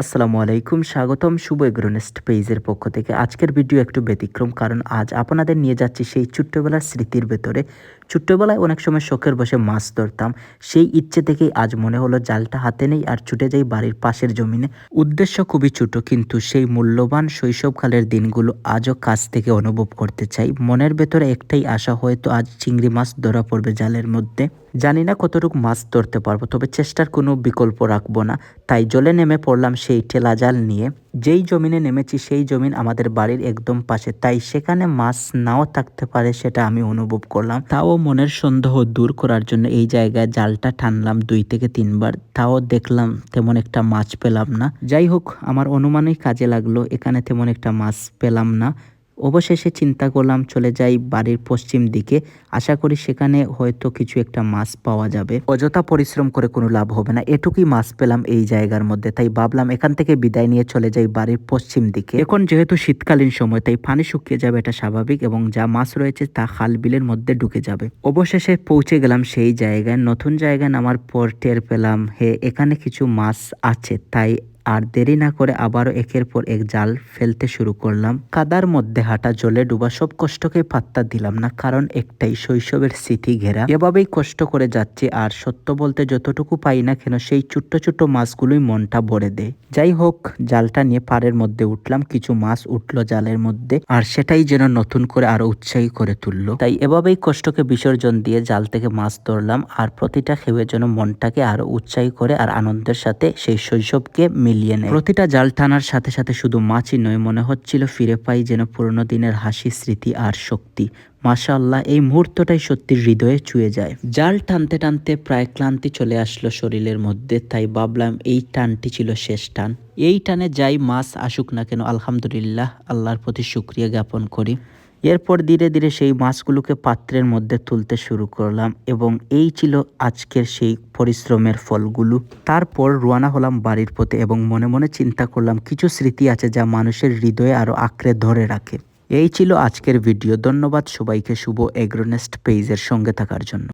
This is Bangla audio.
আসসালামু আলাইকুম, স্বাগতম শুভ এগ্রোনেস্ট পেজের পক্ষ থেকে। আজকের ভিডিও একটু ব্যতিক্রম, কারণ আজ আপনাদের নিয়ে যাচ্ছি সেই ছোট্টবেলার স্মৃতির ভেতরে। ছোট্টবেলায় অনেক সময় শখের বসে মাছ ধরতাম। সেই ইচ্ছে থেকেই আজ মনে হলো জালটা হাতে নেই আর ছুটে যাই বাড়ির পাশের জমিনে। উদ্দেশ্য খুবই ছোট, কিন্তু সেই মূল্যবান শৈশবকালের দিনগুলো আজও কাছ থেকে অনুভব করতে চাই। মনের ভেতরে একটাই আশা, হয়তো আজ চিংড়ি মাছ ধরা পড়বে জালের মধ্যে। জানি না কতটুকু মাছ ধরতে পারব, তবে চেষ্টার কোনো বিকল্প রাখব না। তাই জলে নেমে পড়লাম সেই ঠেলা জাল নিয়ে। যেই জমিনে নেমেছি সেই জমিন আমাদের বাড়ির একদম পাশে। তাই সেখানে মাছ নাও থাকতে পারে সেটা আমি অনুভব করলাম। তাও মনের সন্দেহ দূর করার জন্য এই জায়গায় জালটা টানলাম দুই থেকে তিনবার। তাও দেখলাম তেমন একটা মাছ পেলাম না। যাই হোক, আমার অনুমানই কাজে লাগল, এখানে তেমন একটা মাছ পেলাম না। অবশেষে চিন্তা করলাম চলে যাই বাড়ির পশ্চিম দিকে। আশা করি সেখানে হয়তো কিছু একটা মাছ পাওয়া যাবে। অযথা পরিশ্রম করে কোনো লাভ হবে না। এটুকুই মাছ পেলাম এই জায়গার মধ্যে। তাই ভাবলাম এখান থেকে বিদায় নিয়ে চলে যাই বাড়ির পশ্চিম দিকে। এখন যেহেতু শীতকালীন সময়, তাই পানি শুকিয়ে যাবে এটা স্বাভাবিক এবং যা মাছ রয়েছে তা খাল বিলের মধ্যে ঢুকে যাবে। অবশেষে পৌঁছে গেলাম সেই জায়গায়। নতুন জায়গায় নামার পর টের পেলাম, হে, এখানে কিছু মাছ আছে। তাই আর দেরি না করে আবারও একের পর এক জাল ফেলতে শুরু করলাম। কাদার মধ্যে হাঁটা জলে ডুবা সব কষ্টকে পাত্তা দিলাম না, কারণ একটাই শৈশবের স্মৃতি ঘেরা। এভাবেই কষ্ট করে যাচ্ছি আর সত্য বলতে যতটুকু পাই না কেন সেই ছোট্ট ছোট্ট মাছগুলোই মনটা ভরে দেয়। যাই হোক, জালটা নিয়ে পাড়ের মধ্যে উঠলাম, কিছু মাছ উঠল জালের মধ্যে আর সেটাই যেন নতুন করে আরও উৎসাহী করে তুললো। তাই এভাবেই কষ্টকে বিসর্জন দিয়ে জাল থেকে মাছ ধরলাম আর প্রতিটা খেয়ে যেন মনটাকে আরও উৎসাহী করে আর আনন্দের সাথে সেই শৈশবকে মিলিয়ে প্রতিটা জাল টানার সাথে সাথে শুধু মাছই নয়, মনে হচ্ছিল ফিরে পাই যেন পুরনো দিনের হাসি, স্মৃতি আর শক্তি। মাশাল্লাহ এই মুহূর্তটাই সত্যি হৃদয়ে ছুঁয়ে যায়। জাল টানতে টানতে প্রায় ক্লান্তি চলে আসলো শরীরের মধ্যে, তাই ভাবলাম এই টানটি ছিল শেষ টান। এই টানে যাই মাছ আসুক না কেন, আলহামদুলিল্লাহ, আল্লাহর প্রতি শুক্রিয়া জ্ঞাপন করি। এরপর ধীরে ধীরে সেই মাছগুলোকে পাত্রের মধ্যে তুলতে শুরু করলাম এবং এই ছিল আজকের সেই পরিশ্রমের ফলগুলো। তারপর রোয়ানা হলাম বাড়ির পথে এবং মনে মনে চিন্তা করলাম, কিছু স্মৃতি আছে যা মানুষের হৃদয়ে আরও আঁকড়ে ধরে রাখে। এই ছিল আজকের ভিডিও। ধন্যবাদ সবাইকে। শুভ এগ্রোনেস্ট পেজের সঙ্গে থাকার জন্য।